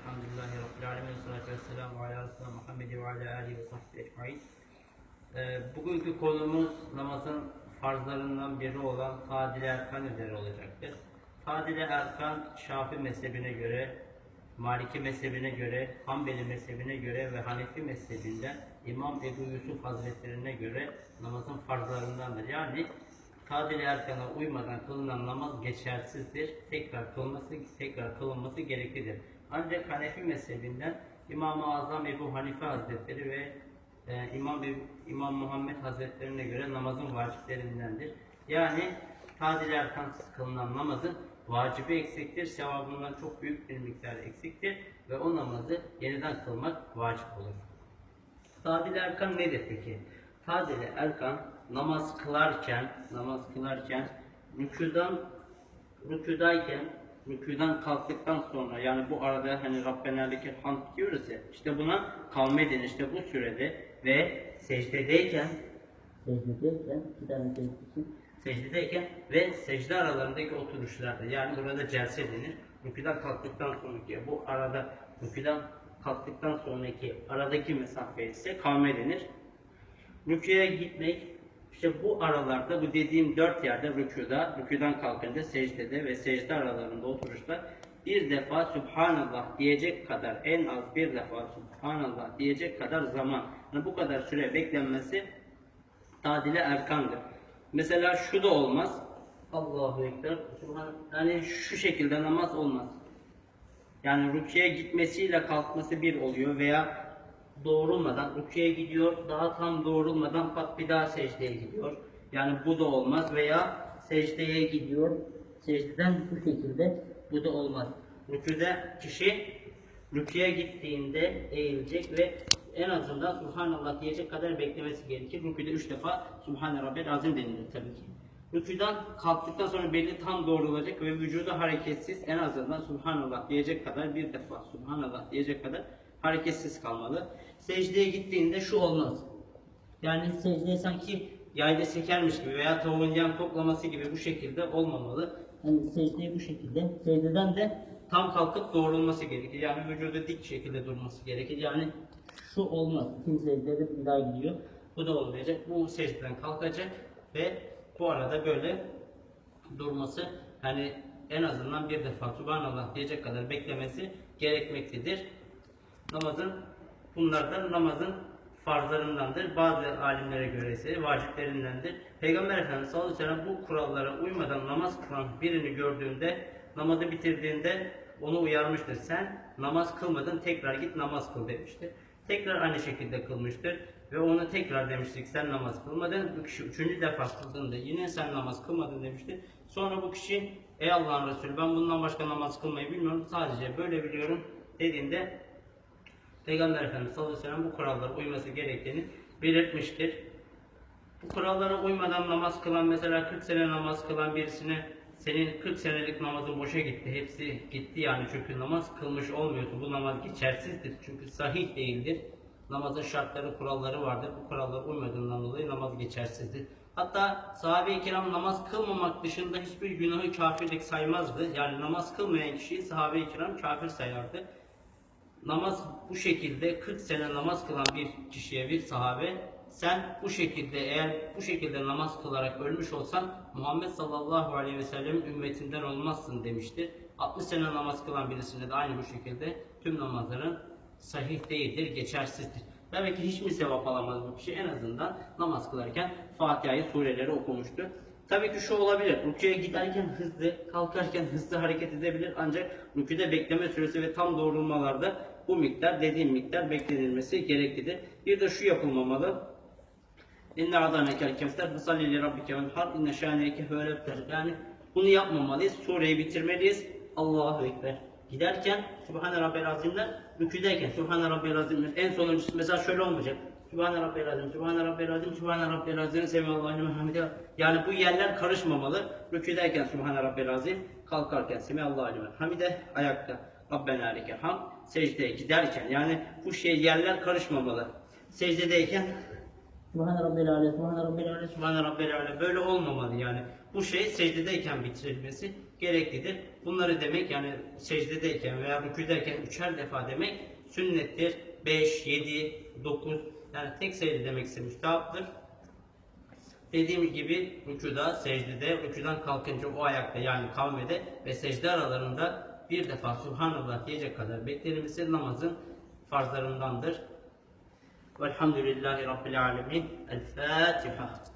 Elhamdülillahi Rabbil Alemin. Salatu vesselamu ala Resulü Muhammed ve ala alihi ve sahbihi ecmaîn. Ee, bugünkü konumuz namazın farzlarından biri olan Tadil Erkan üzere olacaktır. Tadil Erkan Şafi mezhebine göre, Maliki mezhebine göre, Hanbeli mezhebine göre ve Hanefi mezhebinden İmam Ebu Yusuf Hazretlerine göre namazın farzlarındandır. Yani Tadil Erkan'a uymadan kılınan namaz geçersizdir. Tekrar kılması, tekrar kılınması gereklidir. Ancak Hanefi mezhebinden İmam-ı Azam Ebu Hanife Hazretleri ve e, İmam, İmam Muhammed Hazretlerine göre namazın vaciplerindendir. Yani Tadil Erkansız kılınan namazın vacibi eksiktir, sevabından çok büyük bir miktar eksiktir ve o namazı yeniden kılmak vacip olur. Tadil Erkan nedir peki? Tadil Erkan namaz kılarken, namaz kılarken rükudan rükudayken rükudan kalktıktan sonra yani bu arada hani Rabbena lekel hamd diyoruz ya işte buna kavme denir işte bu sürede ve secdedeyken secdedeyken iki tane secde için secdedeyken ve secde aralarındaki oturuşlarda yani burada celse denir. Rüküden kalktıktan sonraki bu arada rüküden kalktıktan sonraki aradaki mesafe ise kavme denir. Rüküye gitmek işte bu aralarda bu dediğim dört yerde rüküda, rüküden kalkınca secdede ve secde aralarında oturuşta bir defa Subhanallah diyecek kadar en az bir defa Subhanallah diyecek kadar zaman yani bu kadar süre beklenmesi tadile erkandır. Mesela şu da olmaz. Allahu Ekber. Yani şu şekilde namaz olmaz. Yani rüküye gitmesiyle kalkması bir oluyor veya doğrulmadan rüküye gidiyor, daha tam doğrulmadan pat bir daha secdeye gidiyor. Yani bu da olmaz veya secdeye gidiyor, secdeden bu şekilde bu da olmaz. Rüküde kişi rüküye gittiğinde eğilecek ve en azından Subhanallah diyecek kadar beklemesi gerekir. Rüküde üç defa Subhane Rabbel Azim denilir tabii ki. Rüküden kalktıktan sonra belli tam doğrulacak ve vücudu hareketsiz en azından Subhanallah diyecek kadar bir defa Subhanallah diyecek kadar hareketsiz kalmalı. Secdeye gittiğinde şu olmaz. Yani secdeye sanki yayda sekermiş gibi veya tavuğun yan koklaması gibi bu şekilde olmamalı. Yani secdeye bu şekilde, secdeden de tam kalkıp doğrulması gerekir. Yani vücudu dik şekilde durması gerekir. Yani şu olmaz. İkinci secdede bir daha gidiyor. Bu da olmayacak. Bu secdeden kalkacak ve bu arada böyle durması hani en azından bir defa Subhanallah diyecek kadar beklemesi gerekmektedir. Namazın bunlardan namazın farzlarındandır. Bazı alimlere göre ise vaciplerindendir. Peygamber Efendimiz sallallahu aleyhi ve sellem bu kurallara uymadan namaz kılan birini gördüğünde namazı bitirdiğinde onu uyarmıştır. Sen namaz kılmadın tekrar git namaz kıl demiştir. Tekrar aynı şekilde kılmıştır. Ve ona tekrar demiştik sen namaz kılmadın. Bu kişi üçüncü defa kıldığında yine sen namaz kılmadın demiştir. Sonra bu kişi ey Allah'ın Resulü ben bundan başka namaz kılmayı bilmiyorum. Sadece böyle biliyorum dediğinde Peygamber Efendimiz sallallahu aleyhi ve sellem bu kurallara uyması gerektiğini belirtmiştir. Bu kurallara uymadan namaz kılan mesela 40 sene namaz kılan birisine senin 40 senelik namazın boşa gitti. Hepsi gitti yani çünkü namaz kılmış olmuyorsun. Bu namaz geçersizdir. Çünkü sahih değildir. Namazın şartları, kuralları vardır. Bu kurallara uymadığından dolayı namaz geçersizdir. Hatta sahabe-i kiram namaz kılmamak dışında hiçbir günahı kafirlik saymazdı. Yani namaz kılmayan kişiyi sahabe-i kiram kafir sayardı namaz bu şekilde 40 sene namaz kılan bir kişiye bir sahabe sen bu şekilde eğer bu şekilde namaz kılarak ölmüş olsan Muhammed sallallahu aleyhi ve sellemin ümmetinden olmazsın demiştir. 60 sene namaz kılan birisine de aynı bu şekilde tüm namazların sahih değildir, geçersizdir. Tabii ki hiç mi sevap alamaz bu kişi? En azından namaz kılarken Fatiha'yı, sureleri okumuştu. Tabii ki şu olabilir. Rüküye giderken hızlı, kalkarken hızlı hareket edebilir ancak rüküde bekleme süresi ve tam doğrulmalarda bu miktar dediğim miktar beklenilmesi gereklidir. Bir de şu yapılmamalı. İnne adanekel kefter fısalli li rabbike vel har inne şâneke hâlebter. Yani bunu yapmamalıyız. Sureyi bitirmeliyiz. Allahu Ekber. Giderken Sübhane Rabbel Azim'den rüküdeyken Sübhane Rabbel Azim'den en sonuncusu mesela şöyle olmayacak. Sübhane Rabbel Azim, Sübhane Rabbel Azim, Sübhane Rabbel Azim, Semihallahu hamide. Yani bu yerler karışmamalı. Rüküdeyken Sübhane Rabbel Azim, kalkarken Semihallahu hamide, ayakta Rabbena lekel ham, secdeye giderken yani bu şey yerler karışmamalı. Secdedeyken Subhane Rabbel Aleyhi, Subhane Rabbel Aleyhi, Subhane Rabbel Aleyhi böyle olmamalı yani. Bu şey secdedeyken bitirilmesi gereklidir. Bunları demek yani secdedeyken veya rüküdeyken üçer defa demek sünnettir. 5, 7, 9 yani tek sayıda demek ise müstahaptır. Dediğim gibi rükuda, secdede, rükudan kalkınca o ayakta yani kavmede ve secde aralarında bir defa Subhanallah diyecek kadar beklenmesi namazın farzlarındandır. Velhamdülillahi Rabbil Alemin. El Fatiha.